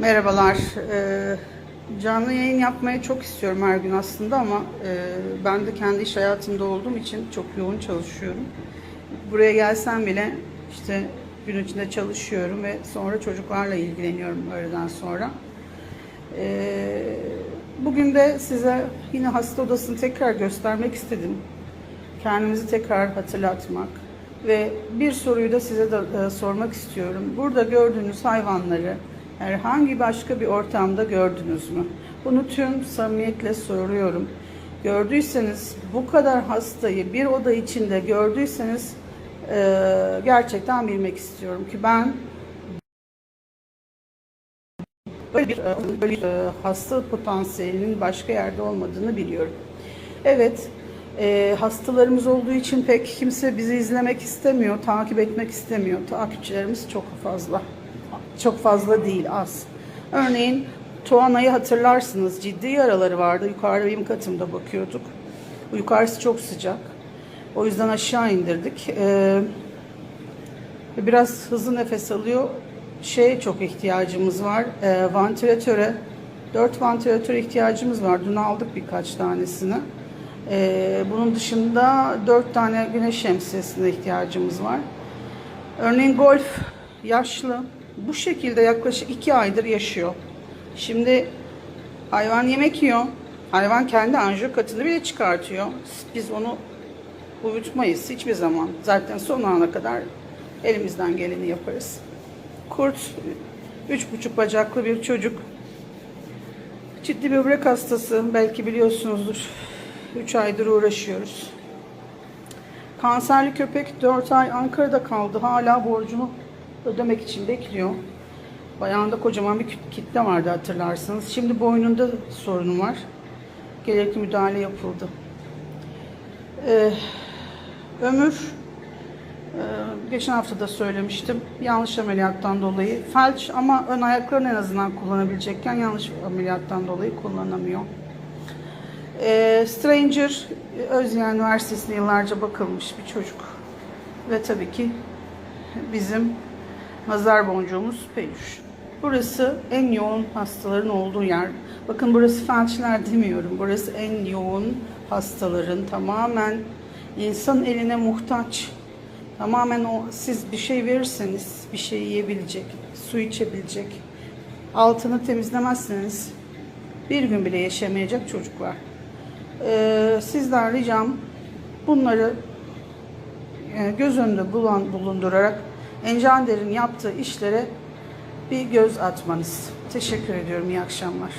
Merhabalar. Ee, canlı yayın yapmayı çok istiyorum her gün aslında ama e, ben de kendi iş hayatımda olduğum için çok yoğun çalışıyorum. Buraya gelsem bile işte gün içinde çalışıyorum ve sonra çocuklarla ilgileniyorum öğleden sonra. Ee, bugün de size yine hasta odasını tekrar göstermek istedim. Kendimizi tekrar hatırlatmak ve bir soruyu da size de e, sormak istiyorum. Burada gördüğünüz hayvanları herhangi başka bir ortamda gördünüz mü? Bunu tüm samimiyetle soruyorum. Gördüyseniz bu kadar hastayı bir oda içinde gördüyseniz e, gerçekten bilmek istiyorum ki ben böyle bir, böyle bir e, hasta potansiyelinin başka yerde olmadığını biliyorum. Evet, e, hastalarımız olduğu için pek kimse bizi izlemek istemiyor, takip etmek istemiyor. Takipçilerimiz çok fazla. Çok fazla değil, az. Örneğin Tuana'yı hatırlarsınız. Ciddi yaraları vardı. Yukarıda benim katımda bakıyorduk. Yukarısı çok sıcak. O yüzden aşağı indirdik. Ee, biraz hızlı nefes alıyor. Şeye çok ihtiyacımız var. E, vantilatöre. Dört vantilatör ihtiyacımız var. Dün aldık birkaç tanesini. E, bunun dışında dört tane güneş şemsiyesine ihtiyacımız var. Örneğin golf yaşlı. Bu şekilde yaklaşık iki aydır yaşıyor. Şimdi hayvan yemek yiyor. Hayvan kendi anjiyo katını bile çıkartıyor. Biz onu uyutmayız hiçbir zaman. Zaten son ana kadar elimizden geleni yaparız. Kurt, üç buçuk bacaklı bir çocuk. Ciddi böbrek hastası. Belki biliyorsunuzdur. Üç aydır uğraşıyoruz. Kanserli köpek 4 ay Ankara'da kaldı. Hala borcunu ödemek için bekliyor. Bayağında kocaman bir kitle vardı hatırlarsınız. Şimdi boynunda sorunu var. Gerekli müdahale yapıldı. Ee, ömür ee, geçen hafta da söylemiştim. Yanlış ameliyattan dolayı felç ama ön ayaklarını en azından kullanabilecekken yanlış ameliyattan dolayı kullanamıyor. Ee, Stranger Özyeğin Üniversitesi'nde yıllarca bakılmış bir çocuk. Ve tabii ki bizim nazar boncuğumuz peluş. Burası en yoğun hastaların olduğu yer. Bakın burası felçler demiyorum. Burası en yoğun hastaların tamamen insan eline muhtaç Tamamen o siz bir şey verirseniz bir şey yiyebilecek, su içebilecek, altını temizlemezseniz bir gün bile yaşamayacak çocuklar. Ee, sizden ricam bunları e, göz önünde bulan, bulundurarak Encander'in yaptığı işlere bir göz atmanız. Teşekkür ediyorum. İyi akşamlar.